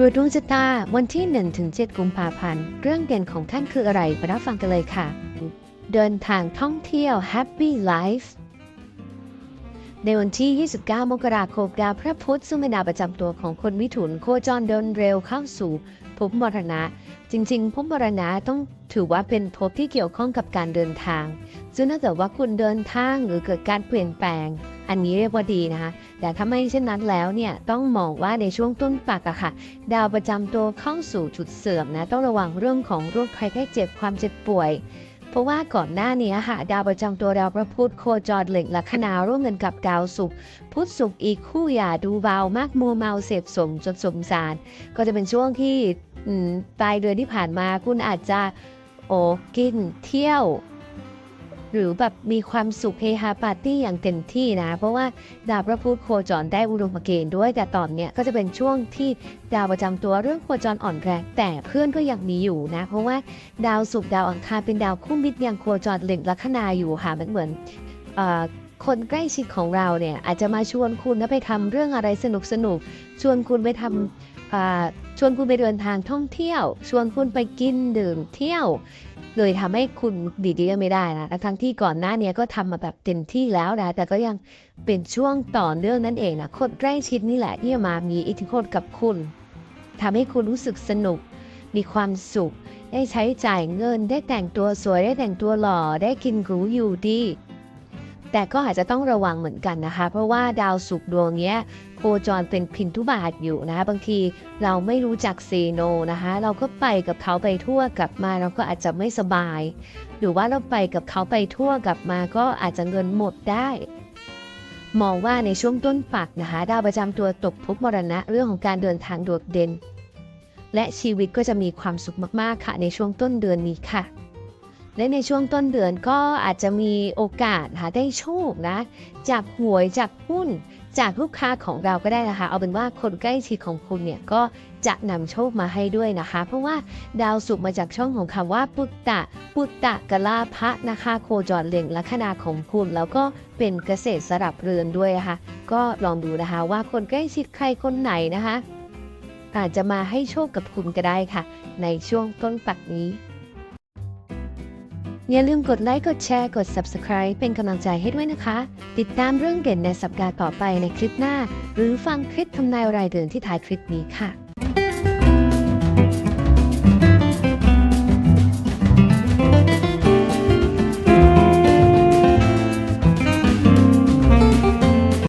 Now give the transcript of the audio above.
ตรวจดวงชะตาวันที่ 1-7 กุมภาพันธ์ เรื่องเด่นของท่านคืออะไรไปรับฟังกันเลยค่ะ เดินทางท่องเที่ยว Happy Life ในวันที่ 29 มกราคมดาวพระพุธซึ่งเป็นดาวประจำตัวของคนมิถุนโคจรเดินเร็วเข้าสู่ภพมรณะ จริงๆภพมรณะต้องถือว่าเป็นภพที่เกี่ยวข้องกับการเดินทาง ซึ่งถ้าเกิดว่าคุณเดินทางหรือเกิดการเปลี่ยนแปลง อันนี้เรียกว่าดีนะคะ แต่ถ้าไม่เช่นนั้นแล้วเนี่ยต้องมองว่าในช่วงต้นปักอะค่ะ ดาวประจำตัวเข้าสู่จุดเสื่อมนะต้องระวังเรื่องของโรคภัยไข้เจ็บความเจ็บป่วย เพราะว่าก่อนหน้านี้ค่ะดาวประจำตัวดาวพระพุธโคจรเหล็กลัคนาร่วมกันกับดาวศุกร์พุธศุกร์อีกคู่อย่าดูเบามากมัวเมาเสพสมจนสมสาร ก็จะเป็นช่วงที่ปลายเดือนที่ผ่านมาคุณอาจจะโอ้กินเที่ยว หรือแบบมีความสุขเฮฮาปาร์ตี้อย่างเต็มที่นะ เพราะว่าดาวพระพุธโคจรได้อุดมเกณฑ์ด้วยแต่ตอนเนี้ยก็จะเป็นช่วงที่ดาวประจำตัวเรื่องโคจรอ่อนแรงแต่เพื่อนก็ยังมีอยู่นะ เพราะว่าดาวศุกร์ดาวอังคารเป็นดาวคู่มิตรยังโคจรเล็งลัคนาอยู่ค่ะมันเหมือนเอ่อคนใกล้ชิดของเราเนี่ยอาจจะมาชวนคุณนะไปทำเรื่องอะไรสนุกสนุกชวนคุณไปทำอ่าชวนคุณไปเดินทางท่องเที่ยว ชวนคุณไปกินดื่มเที่ยว เลยทำให้คุณดีดีไม่ได้นะทั้งที่ก่อนหน้านี้ก็ทำมาแบบเต็มที่แล้วนะแต่ก็ยังเป็นช่วงต่อเนื่องนั่นเองนะคนใกล้ชิดนี่แหละที่มามีอิทธิพลกับคุณทำให้คุณรู้สึกสนุก มีความสุข ได้ใช้จ่ายเงิน ได้แต่งตัวสวย ได้แต่งตัวหล่อ ได้กินหรูอยู่ดี แต่ก็อาจจะต้องระวังเหมือนกันนะคะ เพราะว่าดาวศุกร์ดวงนี้โคจรเป็นพินทุบาทอยู่นะคะบางทีเราไม่รู้จักเซโนนะคะ เราก็ไปกับเขาไปทั่วกลับมาเราก็อาจจะไม่สบาย หรือว่าเราไปกับเขาไปทั่วกลับมาก็อาจจะเงินหมดได้มองว่าในช่วงต้นปักนะคะดาวประจำตัวตกภพมรณะเรื่องของการเดินทางโดดเด่น และชีวิตก็จะมีความสุขมากๆค่ะ ในช่วงต้นเดือนนี้ค่ะ และในช่วงต้นเดือนก็อาจจะมีโอกาสหาได้โชคนะจากหวยจากหุ้น จากลูกค้าของเราก็ได้นะคะ เอาเป็นว่าคนใกล้ชิดของคุณเนี่ยก็จะนำโชคมาให้ด้วยนะคะ เพราะว่าดาวสุกร์มาจากช่องของคำว่า ปุตตะ ปุตตะกะลาพะนะคะ โคจรเล็งลัคนาของคุณ แล้วก็เป็นเกษตรสลับเรือนด้วยนะคะก็ลองดูนะคะว่าคนใกล้ชิดใครคนไหนนะคะอาจจะมาให้โชคกับคุณก็ได้ค่ะ ในช่วงต้นปักนี้ อย่าลืมกดไลค์ กดแชร์ กด Subscribe เป็นกำลังใจให้ด้วยนะคะ ติดตามเรื่องเด่นในสัปดาห์ต่อไปในคลิปหน้า หรือฟังคลิปทำนายรายเดือนที่ท้ายคลิปนี้ค่ะ